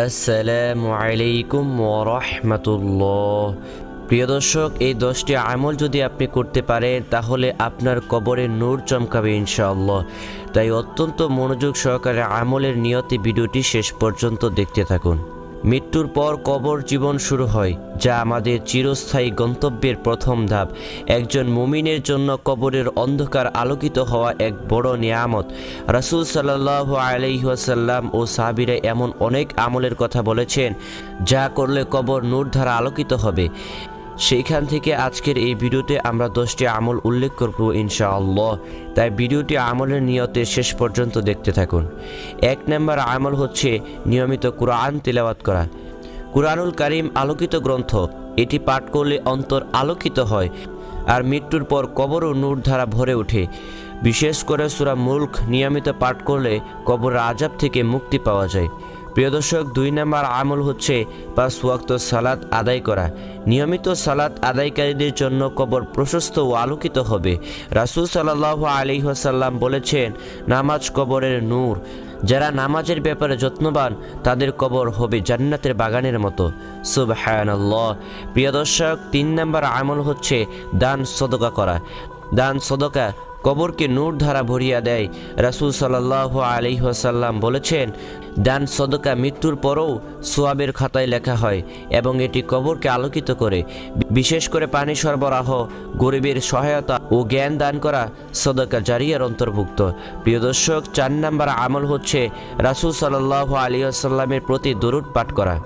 আসসালামু আলাইকুম ওরহমতুল্লাহ প্রিয় দর্শক, এই দশটি আমল যদি আপনি করতে পারেন, তাহলে আপনার কবরে নূর চমকাবে ইনশাআল্লাহ। তাই অত্যন্ত মনোযোগ সহকারে আমলের নিয়তি ভিডিওটি শেষ পর্যন্ত দেখতে থাকুন। মৃত্যুর পর কবর জীবন শুরু হয়, যা আমাদের চিরস্থায়ী গন্তব্যের প্রথম ধাপ। একজন মুমিনের জন্য কবরের অন্ধকার আলোকিত হওয়া এক বড় নিয়ামত। রাসুল সাল্লাহ আলাইহাসাল্লাম ও সাহাবিরা এমন অনেক আমলের কথা বলেছেন, যা করলে কবর নূর ধারা আলোকিত হবে। সেইখান থেকে আজকের এই ভিডিওতে আমরা দশটি আমল উল্লেখ করব ইনশাআল্লাহ। তাই ভিডিওটি আমলের নিয়তে শেষ পর্যন্ত দেখতে থাকুন। এক নম্বর আমল হচ্ছে নিয়মিত কোরআন তেলাওয়াত করা। কোরআনুল কারিম আলোকিত গ্রন্থ, এটি পাঠ করলে অন্তর আলোকিত হয় আর মৃত্যুর পর কবরও নূর ধারা ভরে ওঠে। বিশেষ করে সুরা মুল্ক নিয়মিত পাঠ করলে কবর আজাব থেকে মুক্তি পাওয়া যায়। প্রিয় দর্শক, দুই নম্বর আমল হচ্ছে পাঁচ ওয়াক্ত সালাত আদায় করা। নিয়মিত সালাত আদায়কারীদের জন্য কবর প্রশস্ত ও আলোকিত হবে। রাসুল সাল্লাহ আলিহাসাল্লাম বলেছেন, নামাজ কবরের নূর। যারা নামাজের ব্যাপারে যত্নবান, তাদের কবর হবে জান্নাতের বাগানের মতো। সুবহানাল্লাহ। প্রিয় দর্শক, তিন নম্বর আমল হচ্ছে দান সদকা করা। দান সদকা, কবরকে নূর ধারা ভরিয়া দেয়। রাসুল সাল্লাহ আলিহাসাল্লাম বলেছেন, দান সদকা মৃত্যুর পরও সোয়াবের খাতায় লেখা হয় এবং এটি কবরকে আলোকিত করে। বিশেষ করে পানি সরবরাহ, গরিবের সহায়তা ও জ্ঞান দান করা সদকা জারিয়ার অন্তর্ভুক্ত। প্রিয় দর্শক, চার নম্বর আমল হচ্ছে রাসুল সাল্লাহ আলিয়াসাল্লামের প্রতি দরুদ পাঠ করা।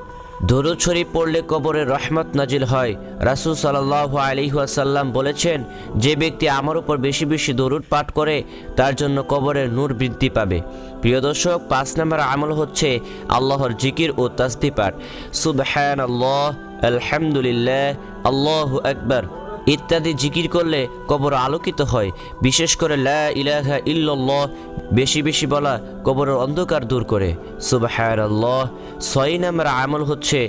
দরুদ শরীফ পড়লে কবরে রহমত নাজিল হয়। রাসুল সাল্লাহ আলিহাসাল্লাম বলেছেন, যে ব্যক্তি আমার উপর বেশি বেশি দরুদ পাঠ করে, তার জন্য কবরের নূর বৃদ্ধি পাবে। প্রিয় দর্শক, পাঁচ নম্বর আমল হচ্ছে আল্লাহর জিকির ও তাস্তি পাঠ। সুবহান আল্লাহ আলহামদুলিল্লাহ, আল্লাহ আকবর। ইত্যাদি জিকির করলে কবর আলোকিত হয়। বিশেষ করে লা ইলাহা ইল্লাল্লাহ বেশি বেশি বলা কবরের অন্ধকার দূর করে। সুবাহার আল্লাহ ছয় নম্বর আমল হচ্ছে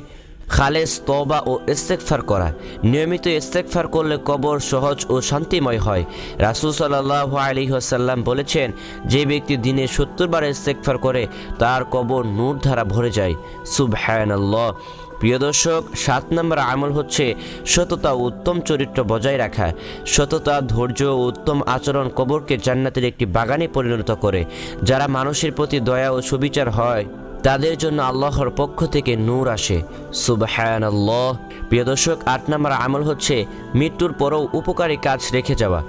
খালেস তবা ও ইস্তেকফার করা। নিয়মিত ইস্তেকফার করলে কবর সহজ ও শান্তিময় হয়। রাসুল সাল্লাহ আলী আসাল্লাম বলেছেন, যে ব্যক্তি দিনে সত্তর বার ইস্তেকফার করে, তার কবর নূর ধারা ভরে যায়। সুবহান আল্লাহ প্রিয় দর্শক, সাত নম্বর আমল হচ্ছে সততা উত্তম চরিত্র বজায় রাখা। সততা, ধৈর্য ও উত্তম আচরণ কবরকে জান্নাতের একটি বাগানে পরিণত করে। যারা মানুষের প্রতি দয়া ও সুবিচার হয়, তাদের জন্য আল্লাহর পক্ষ থেকে নূর আসে। সুবহান আল্লাহ প্রিয় দর্শক, আট নম্বর আমল হচ্ছে মৃত্যুর পরও উপকারী কাজ রেখে যাওয়া।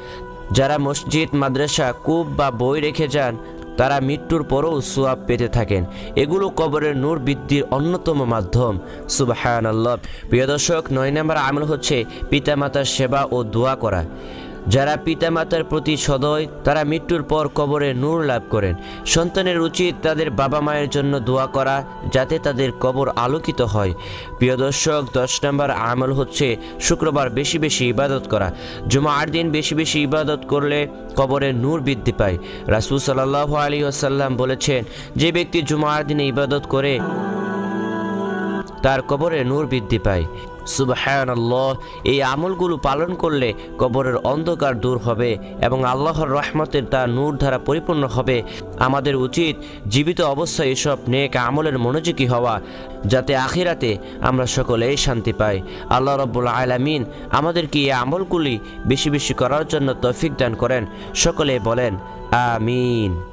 যারা মসজিদ, মাদ্রাসা কূপ বা বই রেখে যান তারা মৃত্যুর পরও সোয়াব পেতে থাকেন। এগুলো কবরের নূর বৃদ্ধির অন্যতম মাধ্যম। সুবাহান আল্লাহ প্রিয় দর্শক, নয় নম্বর আমল হচ্ছে পিতামাতার সেবা ও দোয়া করা। যারা পিতামাতার প্রতি সদয়, তারা মৃত্যুর পর কবরে নূর লাভ করেন। সন্তানের উচিত তাদের বাবা মায়ের জন্য দোয়া করা, যাতে তাদের কবর আলোকিত হয়। প্রিয় দর্শক, দশ নম্বর আমল হচ্ছে শুক্রবার বেশি বেশি ইবাদত করা। জুমার দিন বেশি বেশি ইবাদত করলে কবরে নূর বৃদ্ধি পায়। রাসুল সাল্লাহ আলী আসাল্লাম বলেছেন, যে ব্যক্তি জুমার দিনে ইবাদত করে, তার কবরে নূর বৃদ্ধি পায়। আল্লাহ এই আমলগুলো পালন করলে কবরের অন্ধকার দূর হবে এবং আল্লাহর রহমতের তার নূর দ্বারা পরিপূর্ণ হবে। আমাদের উচিত জীবিত অবস্থায় এসব নেক আমলের মনোযোগী হওয়া, যাতে আখিরাতে আমরা সকলেই শান্তি পাই। আল্লাহ রব্বুল আলামিন আমাদেরকে এই আমলগুলি বেশি বেশি করার জন্য তৌফিক দান করেন। সকলে বলেন, আমিন।